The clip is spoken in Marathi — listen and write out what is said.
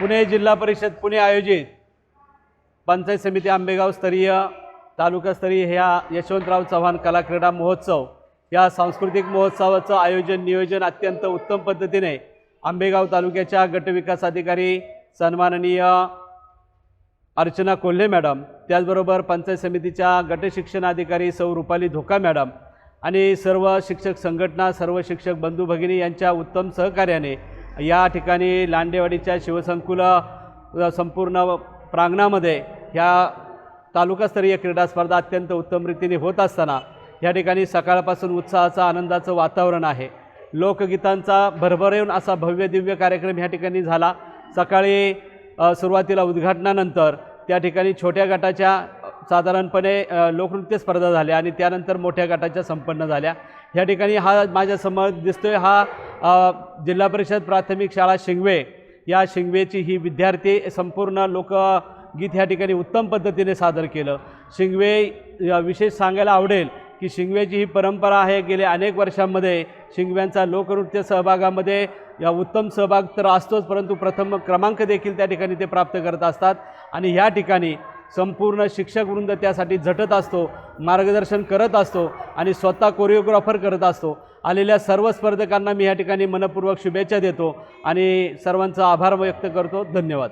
पुणे जिल्हा परिषद पुणे आयोजित पंचायत समिती आंबेगाव स्तरीय तालुकास्तरीय ह्या यशवंतराव चव्हाण कला क्रीडा महोत्सव या सांस्कृतिक महोत्सवाचं आयोजन नियोजन अत्यंत उत्तम पद्धतीने आंबेगाव तालुक्याच्या गटविकास अधिकारी सन्माननीय अर्चना कोल्हे मॅडम त्याचबरोबर पंचायत समितीच्या गटशिक्षणाधिकारी सौ रुपाली धोका मॅडम आणि सर्व शिक्षक संघटना सर्व शिक्षक बंधू भगिनी यांच्या उत्तम सहकार्याने या ठिकाणी लांडेवाडीच्या शिवसंकुल संपूर्ण प्रांगणामध्ये ह्या तालुकास्तरीय क्रीडा स्पर्धा अत्यंत उत्तम रीतीने होत असताना या ठिकाणी सकाळपासून उत्साहाचं आनंदाचं वातावरण आहे. लोकगीतांचा भरभरेऊन असा भव्य दिव्य कार्यक्रम ह्या ठिकाणी झाला. सकाळी सुरुवातीला उद्घाटनानंतर त्या ठिकाणी छोट्या गटाच्या साधारणपणे लोकनृत्य स्पर्धा झाल्या आणि त्यानंतर मोठ्या गटाच्या संपन्न झाल्या. ह्या ठिकाणी हा माझ्यासमोर दिसतोय हा जिल्हा परिषद प्राथमिक शाळा शिंगवे. या शिंगवेची ही विद्यार्थी संपूर्ण लोकगीत ह्या ठिकाणी उत्तम पद्धतीने सादर केलं. शिंगवे विशेष सांगायला आवडेल की शिंगवेची ही परंपरा आहे. गेले अनेक वर्षांमध्ये शिंगव्यांचा लोकनृत्य सहभागामध्ये या उत्तम सहभाग तर असतोच परंतु प्रथम क्रमांक देखील त्या ठिकाणी ते प्राप्त करत असतात. आणि ह्या ठिकाणी संपूर्ण शिक्षकवृंद त्यासाठी झटत असतो मार्गदर्शन करत असतो आणि स्वतः कोरिओग्राफर करत असतो. आलेल्या सर्व स्पर्धकांना मी या ठिकाणी मनपूर्वक शुभेच्छा देतो आणि सर्वांचा आभार व्यक्त करतो. धन्यवाद.